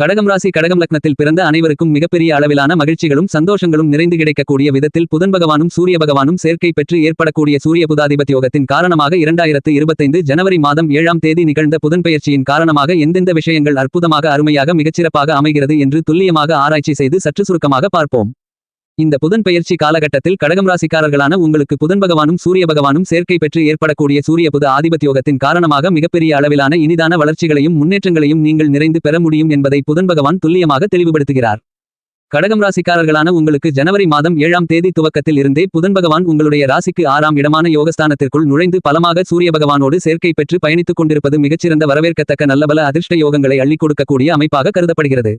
கடகம் ராசி கடகம் லக்னத்தில் பிறந்த அனைவருக்கும் மிகப்பெரிய அளவிலான மகிழ்ச்சிகளும் சந்தோஷங்களும் நிறைந்து கிடைக்கக்கூடிய விதத்தில் புதன் பகவானும் சூரிய பகவானும் சேர்க்கை பெற்று ஏற்படக்கூடிய சூரிய புதாதிபத் யோகத்தின் காரணமாக இரண்டாயிரத்து இருபத்தைந்து ஜனவரி மாதம் ஏழாம் தேதி நிகழ்ந்த புதன் பெயர்ச்சியின் காரணமாக எந்தெந்த விஷயங்கள் அற்புதமாக அருமையாக மிகச்சிறப்பாக அமைகிறது என்று துல்லியமாக ஆராய்ச்சி செய்து சற்று சுருக்கமாக பார்ப்போம். இந்த புதன் பெயர்ச்சி காலகட்டத்தில் கடகம் ராசிக்காரர்களான உங்களுக்கு புதன் பகவானும் சூரிய பகவானும் சேர்க்கை பெற்று ஏற்படக்கூடிய சூரிய புத ஆதிபத்தியோகத்தின் காரணமாக மிகப்பெரிய அளவிலான இனிதான வளர்ச்சிகளையும் முன்னேற்றங்களையும் நீங்கள் நிறைந்து பெற முடியும் என்பதை புதன் பகவான் துல்லியமாக தெளிவுபடுத்துகிறார். கடகம் ராசிக்காரர்களான உங்களுக்கு ஜனவரி மாதம் ஏழாம் தேதி துவக்கத்தில் இருந்தே புதன் பகவான் உங்களுடைய ராசிக்கு ஆறாம் இடமான யோகஸ்தானத்திற்குள் நுழைந்து பலமாக சூரிய பகவானோடு சேர்க்கை பெற்று பயணித்துக் கொண்டிருப்பது மிகச்சிறந்த வரவேற்கத்தக்க நல்லபல அதிர்ஷ்ட யோகங்களை அள்ளிக் கொடுக்கக்கூடிய அமைப்பாக கருதப்படுகிறது.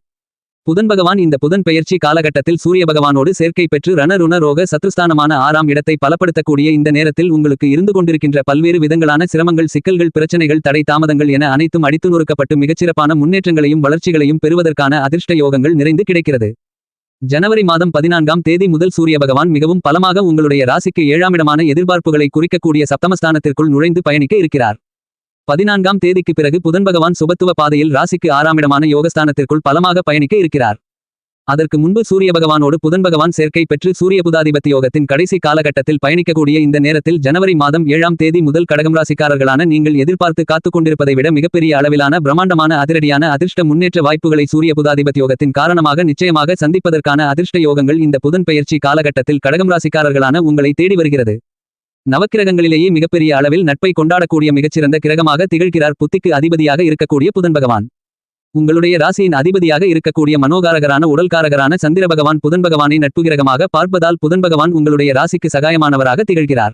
புதன் பகவான் இந்த புதன் பெயர்ச்சி காலகட்டத்தில் சூரிய பகவானோடு சேர்க்கை பெற்று ரணருண ரோக சத்துஸ்தானமான ஆறாம் இடத்தை பலப்படுத்தக்கூடிய இந்த நேரத்தில் உங்களுக்கு இருந்து கொண்டிருக்கின்ற பல்வேறு விதங்களான சிரமங்கள் சிக்கல்கள் பிரச்சனைகள் தடை தாமதங்கள் என அனைத்தும் அடித்து நொறுக்கப்பட்டு மிகச்சிறப்பான முன்னேற்றங்களையும் வளர்ச்சிகளையும் பெறுவதற்கான அதிர்ஷ்ட யோகங்கள் நிறைந்து கிடைக்கிறது. ஜனவரி மாதம் பதினான்காம் தேதி முதல் சூரிய பகவான் மிகவும் பலமாக உங்களுடைய ராசிக்கு ஏழாம் இடமான எதிர்பார்ப்புகளை குறிக்கக்கூடிய சப்தமஸ்தானத்திற்குள் நுழைந்து பயணிக்க இருக்கிறார். பதினான்காம் தேதிக்கு பிறகு புதன் பகவான் சுபத்துவ பாதையில் ராசிக்கு ஆறாமிடமான யோகஸ்தானத்திற்குள் பலமாக பயணிக்க இருக்கிறார். அதற்கு முன்பு சூரிய பகவானோடு புதன் பகவான் சேர்க்கை பெற்று சூரிய புதாதிபத்தி யோகத்தின் கடைசி காலகட்டத்தில் பயணிக்கக்கூடிய இந்த நேரத்தில் ஜனவரி மாதம் ஏழாம் தேதி முதல் கடகம் ராசிக்காரர்களான நீங்கள் எதிர்பார்த்து காத்துக் கொண்டிருப்பதை விட மிகப்பெரிய அளவிலான பிரம்மாண்டமான அதிரடியான அதிர்ஷ்ட முன்னேற்ற வாய்ப்புகளை சூரிய புதாதிபத்தி யோகத்தின் காரணமாக நிச்சயமாக சந்திப்பதற்கான அதிர்ஷ்ட யோகங்கள் இந்த புதன் பெயர்ச்சி காலகட்டத்தில் கடகம் ராசிக்காரர்களான உங்களை தேடி வருகிறது. நவக்கிரகங்களிலேயே மிகப்பெரிய அளவில் நட்பை கொண்டாடக்கூடிய மிகச்சிறந்த கிரகமாக திகழ்கிறார் புத்திக்கு அதிபதியாக இருக்கக்கூடிய புதன் பகவான். உங்களுடைய ராசியின் அதிபதியாக இருக்கக்கூடிய மனோகாரகரான உடல்காரகரான சந்திர பகவான் புதன் பகவானை நட்பு கிரகமாக பார்ப்பதால் புதன் பகவான் உங்களுடைய ராசிக்கு சகாயமானவராக திகழ்கிறார்.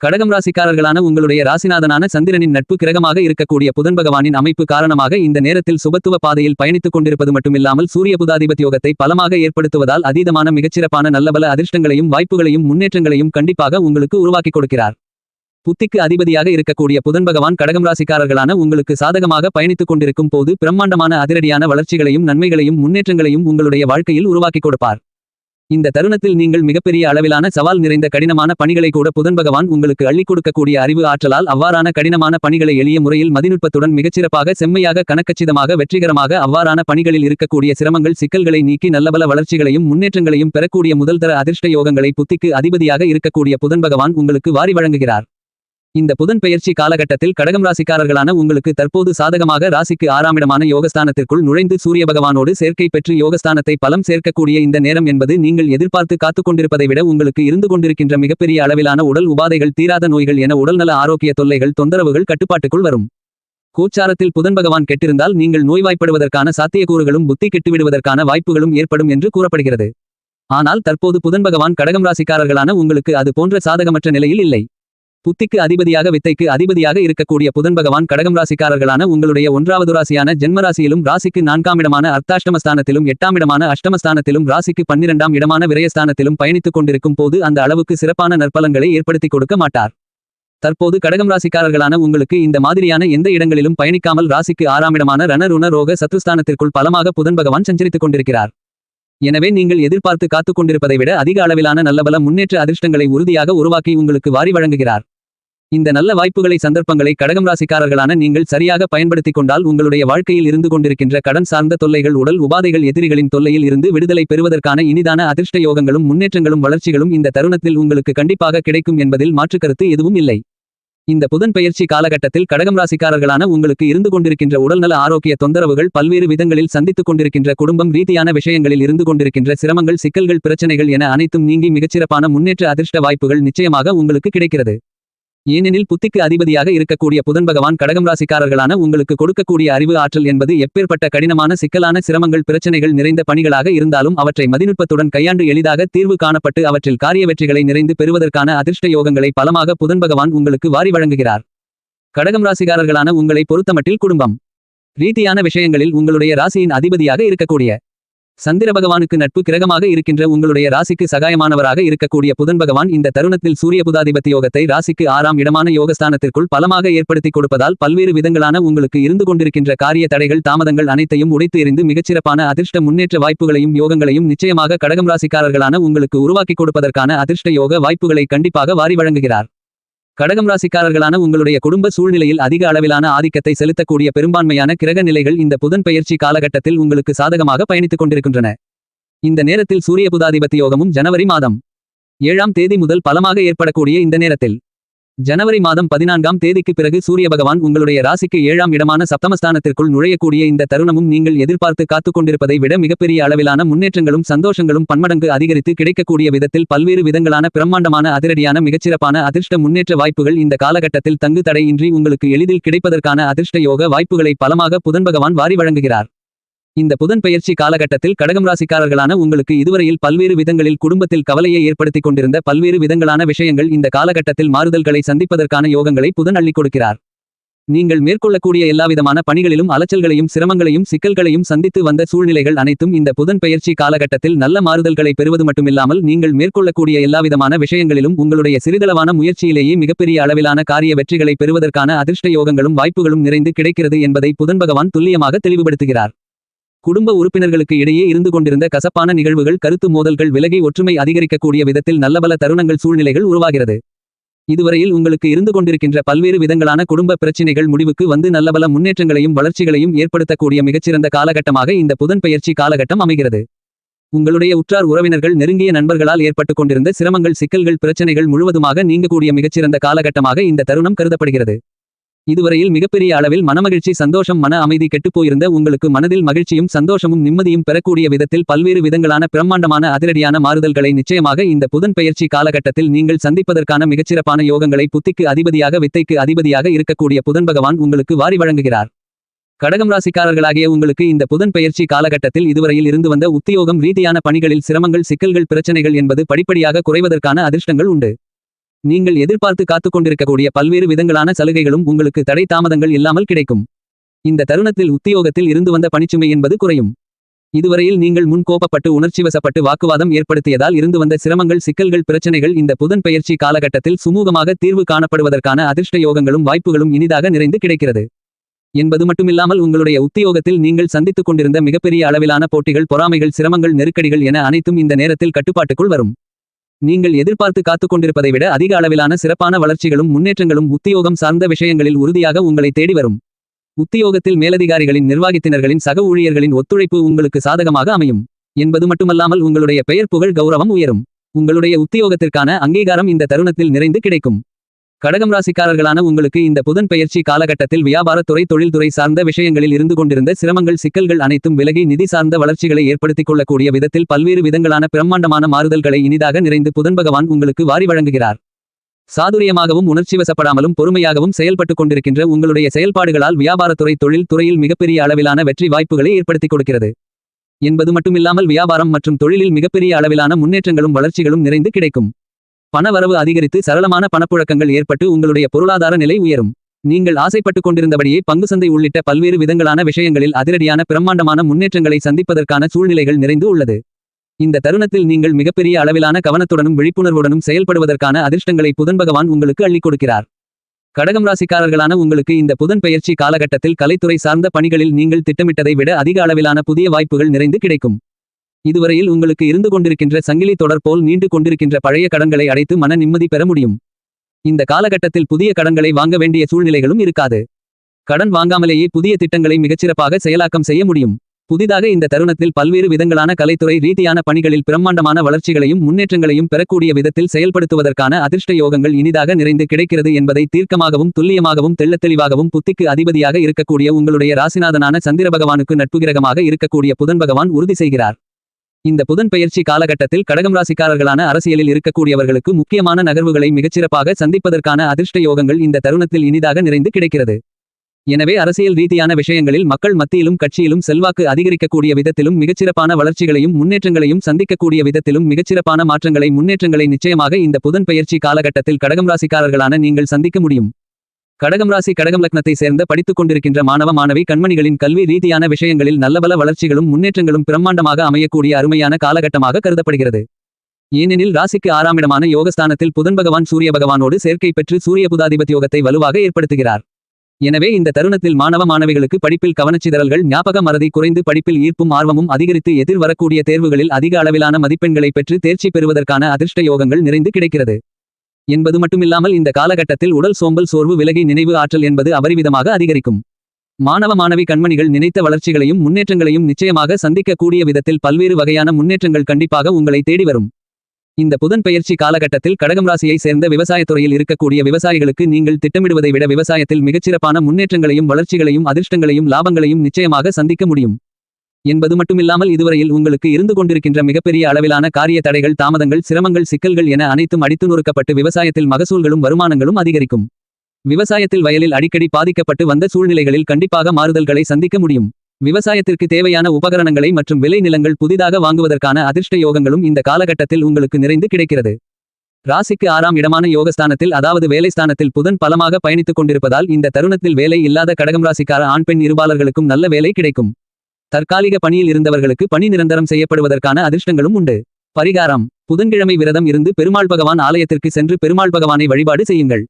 கடகம் ராசிக்காரர்களான உங்களுடைய ராசிநாதனான சந்திரனின் நட்பு கிரகமாக இருக்கக்கூடிய புதன் பகவானின் அமைப்பு காரணமாக இந்த நேரத்தில் சுபத்துவ பாதையில் பயணித்துக் கொண்டிருப்பது மட்டுமில்லாமல் சூரிய புதாதிபதி யோகத்தை பலமாக ஏற்படுத்துவதால் அதீதமான மிகச்சிறப்பான நல்லபல அதிர்ஷ்டங்களையும் வாய்ப்புகளையும் முன்னேற்றங்களையும் கண்டிப்பாக உங்களுக்கு உருவாக்கிக் கொடுக்கிறார். புத்திக்கு அதிபதியாக இருக்கக்கூடிய புதன் பகவான் கடகம் ராசிக்காரர்களான உங்களுக்கு சாதகமாக பயணித்துக் கொண்டிருக்கும் போது பிரம்மாண்டமான அதிரடியான வளர்ச்சிகளையும் நன்மைகளையும் முன்னேற்றங்களையும் உங்களுடைய வாழ்க்கையில் உருவாக்கிக் கொடுப்பார். இந்த தருணத்தில் நீங்கள் மிகப்பெரிய அளவிலான சவால் நிறைந்த கடினமான பணிகளை கூட புதன் பகவான் உங்களுக்கு அள்ளிக் கொடுக்கக்கூடிய அறிவு ஆற்றலால் அவ்வாறான கடினமான பணிகளை எளிய முறையில் மதிநுட்பத்துடன் மிகச்சிறப்பாக செம்மையாக கணக்கச்சிதமாக வெற்றிகரமாக அவ்வாறான பணிகளில் இருக்கக்கூடிய சிரமங்கள் சிக்கல்களை நீக்கி நல்லபல வளர்ச்சிகளையும் முன்னேற்றங்களையும் பெறக்கூடிய முதல்தர அதிர்ஷ்ட யோகங்களை புத்திக்கு அதிபதியாக இருக்கக்கூடிய புதன் பகவான் உங்களுக்கு வாரி வழங்குகிறார். இந்த புதன் பெயர்ச்சி காலகட்டத்தில் கடகம் ராசிக்காரர்களான உங்களுக்கு தற்போது சாதகமாக ராசிக்கு ஆறாமிடமான யோகஸ்தானத்திற்குள் நுழைந்து சூரிய பகவானோடு சேர்க்கை பெற்று யோகஸ்தானத்தை பலம் சேர்க்கக்கூடிய இந்த நேரம் என்பது நீங்கள் எதிர்பார்த்து காத்துக் கொண்டிருப்பதை விட உங்களுக்கு இருந்து கொண்டிருக்கின்ற மிகப்பெரிய அளவிலான உடல் உபாதைகள் தீராத நோய்கள் என உடல்நல ஆரோக்கிய தொல்லைகள் தொந்தரவுகள் கட்டுப்பாட்டுக்குள் வரும். கோச்சாரத்தில் புதன் பகவான் கெட்டிருந்தால் நீங்கள் நோய்வாய்ப்படுவதற்கான சாத்தியக்கூறுகளும் புத்தி கெட்டுவிடுவதற்கான வாய்ப்புகளும் ஏற்படும் என்று கூறப்படுகிறது. ஆனால் தற்போது புதன் பகவான் கடகம் ராசிக்காரர்களான உங்களுக்கு அது போன்ற சாதகமற்ற நிலையில் இல்லை. புத்திக்கு அதிபதியாக வித்தைக்கு அதிபதியாக இருக்கக்கூடிய புதன் பகவான் கடகம் ராசிக்காரர்களான உங்களுடைய ஒன்றாவது ராசியான ஜென்மராசியிலும் ராசிக்கு நான்காம் இடமான அர்த்தாஷ்டமஸ்தானத்திலும் எட்டாமிடமான அஷ்டமஸ்தானத்திலும் ராசிக்கு பன்னிரெண்டாம் இடமான விரயஸ்தானத்திலும் பயணித்துக் கொண்டிருக்கும் போது அந்த அளவுக்கு சிறப்பான நற்பலன்களை ஏற்படுத்திக் கொடுக்க மாட்டார். தற்போது கடகம் ராசிக்காரர்களான உங்களுக்கு இந்த மாதிரியான எந்த இடங்களிலும் பயணிக்காமல் ராசிக்கு ஆறாம் இடமான ரணருண ரோக சத்துஸ்தானத்திற்குள் பலமாக புதன் பகவான் சஞ்சரித்துக் கொண்டிருக்கிறார். எனவே நீங்கள் எதிர்பார்த்து காத்துக் கொண்டிருப்பதை விட அதிக அளவிலான நல்லபல முன்னேற்ற அதிர்ஷ்டங்களை உறுதியாக உருவாக்கி உங்களுக்கு வாரி வழங்குகிறார். இந்த நல்ல வாய்ப்புகளை சந்தர்ப்பங்களை கடகம் ராசிக்காரர்களான நீங்கள் சரியாக பயன்படுத்திக் கொண்டால் உங்களுடைய வாழ்க்கையில் இருந்து கொண்டிருக்கின்ற கடன் சார்ந்த தொல்லைகள் உடல் உபாதைகள் எதிரிகளின் தொல்லையில் இருந்து விடுதலை பெறுவதற்கான இனிதான அதிர்ஷ்ட யோகங்களும் முன்னேற்றங்களும் வளர்ச்சிகளும் இந்த தருணத்தில் உங்களுக்கு கண்டிப்பாக கிடைக்கும் என்பதில் மாற்றுக்கருத்து எதுவும் இல்லை. இந்த புதன் பெயர்ச்சி காலகட்டத்தில் கடகம் ராசிக்காரர்களான உங்களுக்கு இருந்து கொண்டிருக்கின்ற உடல்நல ஆரோக்கிய தொந்தரவுகள் பல்வேறு விதங்களில் சந்தித்துக் கொண்டிருக்கின்ற குடும்பம் ரீதியான விஷயங்களில் இருந்து கொண்டிருக்கின்ற சிரமங்கள் சிக்கல்கள் பிரச்சனைகள் என அனைத்தும் நீங்கி மிகச்சிறப்பான முன்னேற்ற அதிர்ஷ்ட வாய்ப்புகள் நிச்சயமாக உங்களுக்கு கிடைக்கிறது. ஏனெனில் புத்திக்கு அதிபதியாக இருக்கக்கூடிய புதன் பகவான் கடகம் ராசிக்காரர்களான உங்களுக்கு கொடுக்கக்கூடிய அறிவு ஆற்றல் என்பது எப்பேற்பட்ட கடினமான சிக்கலான சிரமங்கள் பிரச்சனைகள் நிறைந்த பணிகளாக இருந்தாலும் அவற்றை மதிநுட்பத்துடன் கையாண்டு எளிதாக தீர்வு காணப்பட்டு அவற்றில் காரிய வெற்றிகளை நிறைந்து பெறுவதற்கான அதிர்ஷ்ட யோகங்களை பலமாக புதன் பகவான் உங்களுக்கு வாரி வழங்குகிறார். கடகம் ராசிக்காரர்களான உங்களை பொறுத்தமட்டில் குடும்பம். ரீதியான விஷயங்களில் உங்களுடைய ராசியின் அதிபதியாக இருக்கக்கூடிய சந்திர பகவானுக்கு நட்பு கிரகமாக இருக்கின்ற உங்களுடைய ராசிக்கு சகாயமானவராக இருக்கக்கூடிய புதன் பகவான் இந்த தருணத்தில் சூரிய புதாதிபத்தி யோகத்தை ராசிக்கு ஆறாம் இடமான யோகஸ்தானத்திற்குள் பலமாக ஏற்படுத்திக் கொடுப்பதால் பல்வேறு விதங்களான உங்களுக்கு இருந்து கொண்டிருக்கின்ற காரிய தடைகள் தாமதங்கள் அனைத்தையும் உடைத்து எறிந்து மிகச்சிறப்பான அதிர்ஷ்ட முன்னேற்ற வாய்ப்புகளையும் யோகங்களையும் நிச்சயமாக கடகம் ராசிக்காரர்களான உங்களுக்கு உருவாக்கி கொடுப்பதற்கான அதிர்ஷ்ட யோக வாய்ப்புகளை கண்டிப்பாக வாரி வழங்குகிறார். கடகம் ராசிக்காரர்களான உங்களுடைய குடும்ப சூழ்நிலையில் அதிக அளவிலான ஆதிக்கத்தை செலுத்தக்கூடிய பெரும்பான்மையான கிரக நிலைகள் இந்த புதன் பெயர்ச்சி காலகட்டத்தில் உங்களுக்கு சாதகமாக பயணித்துக் கொண்டிருக்கின்றன. இந்த நேரத்தில் சூரிய புதாதிபத்தி யோகமும் ஜனவரி மாதம் ஏழாம் தேதி முதல் பலமாக ஏற்படக்கூடிய இந்த நேரத்தில் ஜனவரி மாதம் பதினான்காம் தேதிக்கு பிறகு சூரிய பகவான் உங்களுடைய ராசிக்கு ஏழாம் இடமான சப்தமஸ்தானத்திற்குள் நுழையக்கூடிய இந்த தருணமும் நீங்கள் எதிர்பார்த்து காத்துக் கொண்டிருப்பதை விட மிகப்பெரிய அளவிலான முன்னேற்றங்களும் சந்தோஷங்களும் பன்மடங்கு அதிகரித்து கிடைக்கக்கூடிய விதத்தில் பல்வேறு விதங்களான பிரம்மாண்டமான அதிரடியான மிகச்சிறப்பான அதிர்ஷ்ட முன்னேற்ற வாய்ப்புகள் இந்த காலகட்டத்தில் தங்கு தடையின்றி உங்களுக்கு எளிதில் கிடைப்பதற்கான அதிர்ஷ்ட யோக வாய்ப்புகளை பலமாக புதன் பகவான் வாரி வழங்குகிறார். இந்த புதன் பெயர்ச்சி காலகட்டத்தில் கடகம் ராசிக்காரர்களான உங்களுக்கு இதுவரையில் பல்வேறு விதங்களில் குடும்பத்தில் கவலையை ஏற்படுத்திக் கொண்டிருந்த பல்வேறு விதங்களான விஷயங்கள் இந்த காலகட்டத்தில் மாறுதல்களை சந்திப்பதற்கான யோகங்களை புதன் அள்ளிக் கொடுக்கிறார். நீங்கள் மேற்கொள்ளக்கூடிய எல்லாவிதமான பணிகளிலும் அலைச்சல்களையும் சிரமங்களையும் சிக்கல்களையும் சந்தித்து வந்த சூழ்நிலைகள் அனைத்தும் இந்த புதன் பெயர்ச்சி காலகட்டத்தில் நல்ல மாறுதல்களை பெறுவது மட்டுமில்லாமல் நீங்கள் மேற்கொள்ளக்கூடிய எல்லாவிதமான விஷயங்களிலும் உங்களுடைய சிறிதளவான முயற்சியிலேயே மிகப்பெரிய அளவிலான காரிய வெற்றிகளை பெறுவதற்கான அதிர்ஷ்ட யோகங்களும் வாய்ப்புகளும் நிறைந்து கிடைக்கிறது என்பதை புதன் பகவான் துல்லியமாக தெளிவுபடுத்துகிறார். குடும்ப உறுப்பினர்களுக்கு இடையே இருந்து கொண்டிருந்த கசப்பான நிகழ்வுகள் கருத்து மோதல்கள் விலகி ஒற்றுமை அதிகரிக்கக்கூடிய விதத்தில் நல்லபல தருணங்கள் சூழ்நிலைகள் உருவாகிறது. இதுவரையில் உங்களுக்கு இருந்து கொண்டிருக்கின்ற பல்வேறு விதங்களான குடும்ப பிரச்சினைகள் முடிவுக்கு வந்து நல்லபல முன்னேற்றங்களையும் வளர்ச்சிகளையும் ஏற்படுத்தக்கூடிய மிகச்சிறந்த காலகட்டமாக இந்த புதன் பயிற்சி காலகட்டம் அமைகிறது. உங்களுடைய உற்றார் உறவினர்கள் நெருங்கிய நண்பர்களால் ஏற்பட்டுக் கொண்டிருந்த சிரமங்கள் சிக்கல்கள் பிரச்சனைகள் முழுவதுமாக நீங்கக்கூடிய மிகச்சிறந்த காலகட்டமாக இந்த தருணம் கருதப்படுகிறது. இதுவரையில் மிகப்பெரிய அளவில் மனமகிழ்ச்சி சந்தோஷம் மன அமைதி கெட்டுப்போயிருந்த உங்களுக்கு மனதில் மகிழ்ச்சியும் சந்தோஷமும் நிம்மதியும் பெறக்கூடிய விதத்தில் பல்வேறு விதங்களான பிரம்மாண்டமான அதிரடியான மாறுதல்களை நிச்சயமாக இந்த புதன் பெயர்ச்சி காலகட்டத்தில் நீங்கள் சந்திப்பதற்கான மிகச்சிறப்பான யோகங்களை புத்திக்கு அதிபதியாக வித்தைக்கு அதிபதியாக இருக்கக்கூடிய புதன் பகவான் உங்களுக்கு வாரி வழங்குகிறார். கடகம் ராசிக்காரர்களாகிய உங்களுக்கு இந்த புதன் பெயர்ச்சி காலகட்டத்தில் இதுவரையில் இருந்து வந்த உத்தியோகம் ரீதியான பணிகளில் சிரமங்கள் சிக்கல்கள் பிரச்சனைகள் என்பது படிப்படியாக குறைவதற்கான அதிர்ஷ்டங்கள் உண்டு. நீங்கள் எதிர்பார்த்து காத்துக் கொண்டிருக்கக்கூடிய பல்வேறு விதங்களான சலுகைகளும் உங்களுக்கு தடை தாமதங்கள் இல்லாமல் கிடைக்கும். இந்த தருணத்தில் உத்தியோகத்தில் இருந்து வந்த பணிச்சுமை என்பது குறையும். இதுவரையில் நீங்கள் முன் கோபப்பட்டு உணர்ச்சிவசப்பட்டு வாக்குவாதம் ஏற்படுத்தியதால் இருந்து வந்த சிரமங்கள் சிக்கல்கள் பிரச்சனைகள் இந்த புதன் பயிற்சி காலகட்டத்தில் சுமூகமாக தீர்வு காணப்படுவதற்கான அதிர்ஷ்ட யோகங்களும் வாய்ப்புகளும் இனிதாக நிறைந்து கிடைக்கிறது. என்பது மட்டுமில்லாமல் உங்களுடைய உத்தியோகத்தில் நீங்கள் சந்தித்துக் கொண்டிருந்த மிகப்பெரிய அளவிலான போட்டிகள் பொறாமைகள் சிரமங்கள் நெருக்கடிகள் என அனைத்தும் இந்த நேரத்தில் கட்டுப்பாட்டுக்குள் வரும். நீங்கள் எதிர்பார்த்து காத்துக் கொண்டிருப்பதை விட அதிக அளவிலான சிறப்பான வளர்ச்சிகளும் முன்னேற்றங்களும் உத்தியோகம் சார்ந்த விஷயங்களில் உறுதியாக உங்களை தேடி வரும். உத்தியோகத்தில் மேலதிகாரிகளின் நிர்வாகத்தினர்களின் சக ஊழியர்களின் ஒத்துழைப்பு உங்களுக்கு சாதகமாக அமையும். என்பது மட்டுமல்லாமல் உங்களுடைய பெயர் புகழ் கௌரவம் உயரும். உங்களுடைய உத்தியோகத்திற்கான அங்கீகாரம் இந்த தருணத்தில் நிறைந்து கிடைக்கும். கடகம் ராசிக்காரர்களான உங்களுக்கு இந்த புதன் பெயர்ச்சி காலகட்டத்தில் வியாபாரத்துறை தொழில்துறை சார்ந்த விஷயங்களில் இருந்து கொண்டிருந்த சிரமங்கள் சிக்கல்கள் அனைத்தும் விலகி நிதி சார்ந்த வளர்ச்சிகளை ஏற்படுத்திக் கொள்ளக்கூடிய விதத்தில் பல்வேறு விதங்களான பிரம்மாண்டமான மாறுதல்களை இனிதாக நிறைந்து புதன் பகவான் உங்களுக்கு வாரி வழங்குகிறார். சாதுரியமாகவும் உணர்ச்சிவசப்படாமலும் பொறுமையாகவும் செயல்பட்டுக் கொண்டிருக்கின்ற உங்களுடைய செயல்பாடுகளால் வியாபாரத்துறை தொழில் துறையில் மிகப்பெரிய அளவிலான வெற்றி வாய்ப்புகளை ஏற்படுத்திக் கொடுக்கிறது. என்பது மட்டுமில்லாமல் வியாபாரம் மற்றும் தொழிலில் மிகப்பெரிய அளவிலான முன்னேற்றங்களும் வளர்ச்சிகளும் நிறைந்து கிடைக்கும். பணவரவு அதிகரித்து சரளமான பணப்புழக்கங்கள் ஏற்பட்டு உங்களுடைய பொருளாதார நிலை உயரும். நீங்கள் ஆசைப்பட்டுக் கொண்டிருந்தபடியே பங்கு சந்தை உள்ளிட்ட பல்வேறு விதங்களான விஷயங்களில் அதிரடியான பிரம்மாண்டமான முன்னேற்றங்களை சந்திப்பதற்கான சூழ்நிலைகள் நிறைந்து உள்ளது. இந்த தருணத்தில் நீங்கள் மிகப்பெரிய அளவிலான கவனத்துடனும் விழிப்புணர்வுடனும் செயல்படுவதற்கான அதிர்ஷ்டங்களை புதன் பகவான் உங்களுக்கு அள்ளிக் கொடுக்கிறார். கடகம் ராசிக்காரர்களான உங்களுக்கு இந்த புதன் பெயர்ச்சி காலகட்டத்தில் கலைத்துறை சார்ந்த பணிகளில் நீங்கள் திட்டமிட்டதை விட அதிக அளவிலான புதிய வாய்ப்புகள் நிறைந்து கிடைக்கும். இதுவரையில் உங்களுக்கு இருந்து கொண்டிருக்கின்ற சங்கிலி தொடர் போல் நீண்டு கொண்டிருக்கின்ற பழைய கடன்களை அடைத்து மன நிம்மதி பெற முடியும். இந்த காலகட்டத்தில் புதிய கடன்களை வாங்க வேண்டிய சூழ்நிலைகளும் இருக்காது. கடன் வாங்காமலேயே புதிய திட்டங்களை மிகச்சிறப்பாக செயலாக்கம் செய்ய முடியும். புதிதாக இந்த தருணத்தில் பல்வேறு விதங்களான கலைத்துறை ரீதியான பணிகளில் பிரம்மாண்டமான வளர்ச்சிகளையும் முன்னேற்றங்களையும் பெறக்கூடிய விதத்தில் செயல்படுத்துவதற்கான அதிர்ஷ்ட யோகங்கள் இனிதாக நிறைந்து கிடைக்கிறது என்பதை தீர்க்கமாகவும் துல்லியமாகவும் தெள்ளத்தெளிவாகவும் புத்திக்கு அதிபதியாக இருக்கக்கூடிய உங்களுடைய ராசிநாதனான சந்திர பகவானுக்கு நட்புகிரகமாக இருக்கக்கூடிய புதன் பகவான் உறுதி செய்கிறார். இந்த புதன் பெயர்ச்சி காலகட்டத்தில் கடகம் ராசிக்காரர்களான அரசியலில் இருக்கக்கூடியவர்களுக்கு முக்கியமான நகர்வுகளை மிகச்சிறப்பாக சந்திப்பதற்கான அதிர்ஷ்ட யோகங்கள் இந்த தருணத்தில் இனிதாக நிறைந்து கிடைக்கிறது. எனவே அரசியல் ரீதியான விஷயங்களில் மக்கள் மத்தியிலும் கட்சியிலும் செல்வாக்கு அதிகரிக்கக்கூடிய விதத்திலும் மிகச்சிறப்பான வளர்ச்சிகளையும் முன்னேற்றங்களையும் சந்திக்கக்கூடிய விதத்திலும் மிகச்சிறப்பான மாற்றங்களை முன்னேற்றங்களை நிச்சயமாக இந்த புதன் பெயர்ச்சி காலகட்டத்தில் கடகம் ராசிக்காரர்களான நீங்கள் சந்திக்க முடியும். கடகம் ராசி கடகம் லக்னத்தை சேர்ந்த படித்துக் கொண்டிருக்கின்ற மாணவ மாணவி கண்மணிகளின் கல்வி ரீதியான விஷயங்களில் நல்லபல வளர்ச்சிகளும் முன்னேற்றங்களும் பிரம்மாண்டமாக அமையக்கூடிய அருமையான காலகட்டமாக கருதப்படுகிறது. ஏனெனில் ராசிக்கு ஆறாமிடமான யோகஸ்தானத்தில் புதன் பகவான் சூரிய பகவானோடு சேர்க்கை பெற்று சூரிய புதாதிபதி யோகத்தை வலுவாக ஏற்படுத்துகிறார். எனவே இந்த தருணத்தில் மாணவ மாணவிகளுக்கு படிப்பில் கவனச்சிதறல்கள் ஞாபக மறதி குறைந்து படிப்பில் ஈர்ப்பும் ஆர்வமும் அதிகரித்து எதிர் வரக்கூடிய தேர்வுகளில் அதிக அளவிலான மதிப்பெண்களை பெற்று தேர்ச்சி பெறுவதற்கான அதிர்ஷ்ட யோகங்கள் நிறைந்து கிடைக்கிறது. என்பது மட்டுமில்லாமல் இந்த காலகட்டத்தில் உடல் சோம்பல் சோர்வு விலகி நினைவு ஆற்றல் என்பது அபரிவிதமாக அதிகரிக்கும். மாணவ மாணவி கண்மணிகள் நினைத்த வளர்ச்சிகளையும் முன்னேற்றங்களையும் நிச்சயமாக சந்திக்கக்கூடிய விதத்தில் பல்வேறு வகையான முன்னேற்றங்கள் கண்டிப்பாக உங்களை தேடி வரும். இந்த புதன் பெயர்ச்சி காலகட்டத்தில் கடகம் ராசியை சேர்ந்த விவசாயத்துறையில் இருக்கக்கூடிய விவசாயிகளுக்கு நீங்கள் திட்டமிடுவதை விட விவசாயத்தில் மிகச்சிறப்பான முன்னேற்றங்களையும் வளர்ச்சிகளையும் அதிர்ஷ்டங்களையும் லாபங்களையும் நிச்சயமாக சந்திக்க முடியும். என்பது மட்டுமில்லாமல் இதுவரையில் உங்களுக்கு இருந்து கொண்டிருக்கின்ற மிகப்பெரிய அளவிலான காரிய தடைகள் தாமதங்கள் சிரமங்கள் சிக்கல்கள் என அனைத்தும் அடித்து நொறுக்கப்பட்டு விவசாயத்தில் மகசூல்களும் வருமானங்களும் அதிகரிக்கும். விவசாயத்தில் வயலில் அடிக்கடி பாதிக்கப்பட்டு வந்த சூழ்நிலைகளில் கண்டிப்பாக மாறுதல்களை சந்திக்க முடியும். விவசாயத்திற்கு தேவையான உபகரணங்களை மற்றும் விளை நிலங்கள் புதிதாக வாங்குவதற்கான அதிர்ஷ்ட யோகங்களும் இந்த காலகட்டத்தில் உங்களுக்கு நிறைந்து கிடைக்கிறது. ராசிக்கு ஆறாம் இடமான யோகஸ்தானத்தில் அதாவது வேலைஸ்தானத்தில் புதன் பலமாக பயணித்துக் கொண்டிருப்பதால் இந்த தருணத்தில் வேலை இல்லாத கடகம் ராசிக்கார ஆண் பெண் இருபாளர்களுக்கும் நல்ல வேலை கிடைக்கும். தற்காலிக பணியில் இருந்தவர்களுக்கு பணி நிரந்தரம் செய்யப்படுவதற்கான அதிர்ஷ்டங்களும் உண்டு. பரிகாரம். புதன்கிழமை விரதம் இருந்து பெருமாள் பகவான் ஆலயத்திற்கு சென்று பெருமாள் பகவானை வழிபாடு செய்யுங்கள்.